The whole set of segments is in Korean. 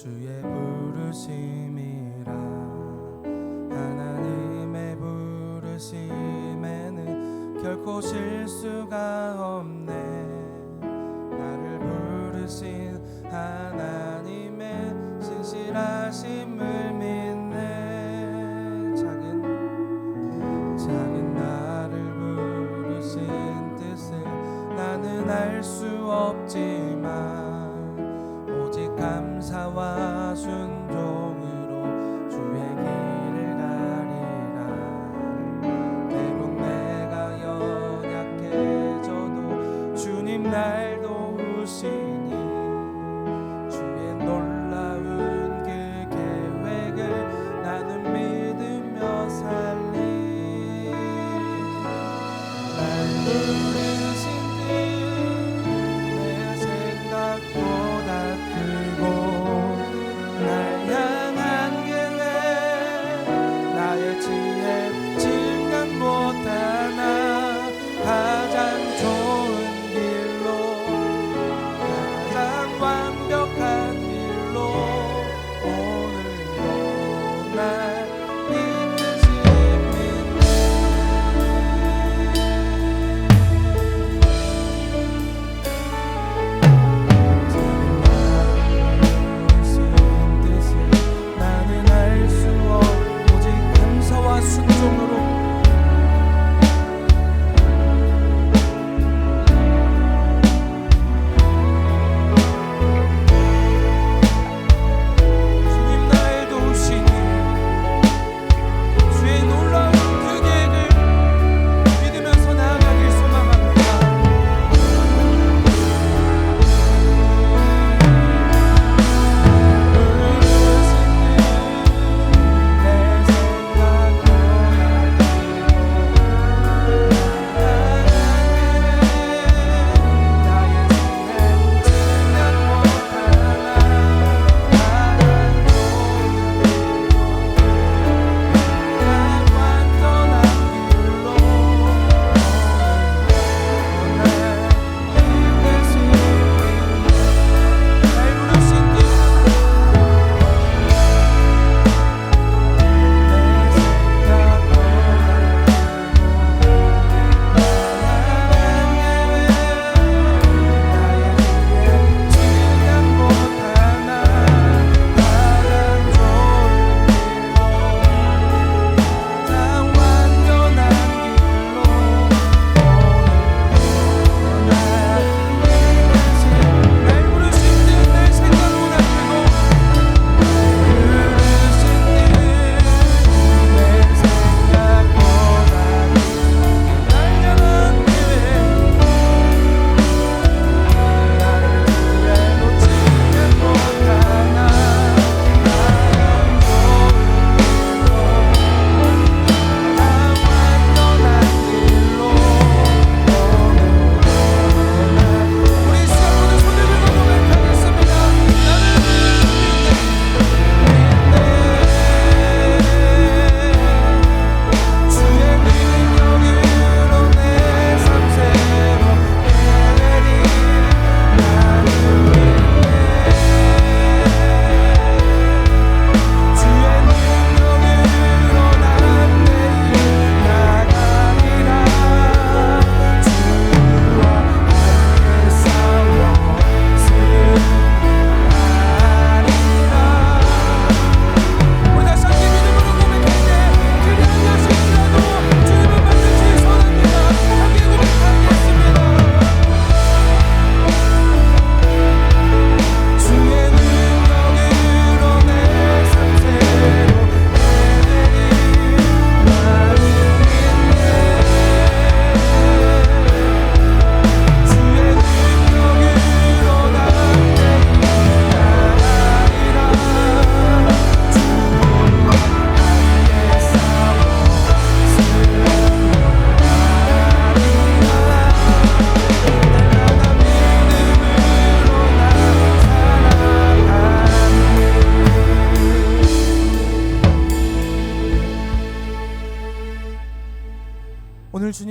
주의 부르심이라. 하나님의 부르심에는 결코 실수가 없네. 감사와 순 알고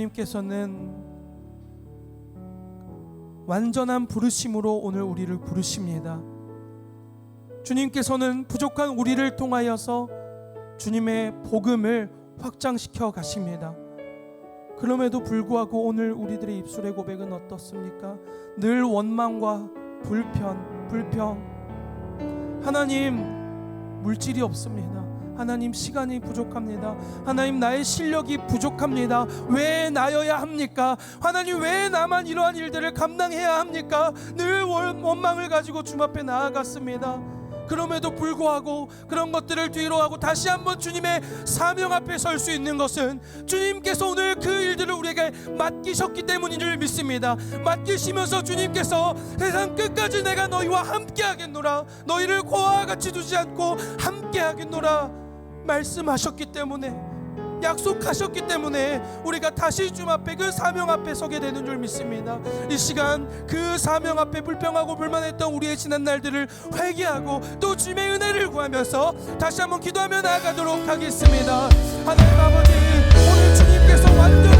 주님께서는 완전한 부르심으로 오늘 우리를 부르십니다. 주님께서는 부족한 우리를 통하여서 주님의 복음을 확장시켜 가십니다. 그럼에도 불구하고 오늘 우리들의 입술의 고백은 어떻습니까? 늘 원망과 불편, 불평. 하나님, 물질이 없습니다. 하나님, 시간이 부족합니다. 하나님, 나의 실력이 부족합니다. 왜 나여야 합니까? 하나님, 왜 나만 이러한 일들을 감당해야 합니까? 늘 원- 원망을 가지고 주님 앞에 나아갔습니다. 그럼에도 불구하고 그런 것들을 뒤로 하고 다시 한번 주님의 사명 앞에 설 수 있는 것은 주님께서 오늘 그 일들을 우리에게 맡기셨기 때문인 줄 믿습니다. 맡기시면서 주님께서 세상 끝까지 내가 너희와 함께 하겠노라. 너희를 고아와 같이 두지 않고 함께 하겠노라. 말씀하셨기 때문에 약속하셨기 때문에 우리가 다시 주님 앞에 그 사명 앞에 서게 되는 줄 믿습니다. 이 시간 그 사명 앞에 불평하고 불만했던 우리의 지난 날들을 회개하고 또 주님의 은혜를 구하면서 다시 한번 기도하며 나아가도록 하겠습니다. 하나님 아버지 오늘 주님께서 완전한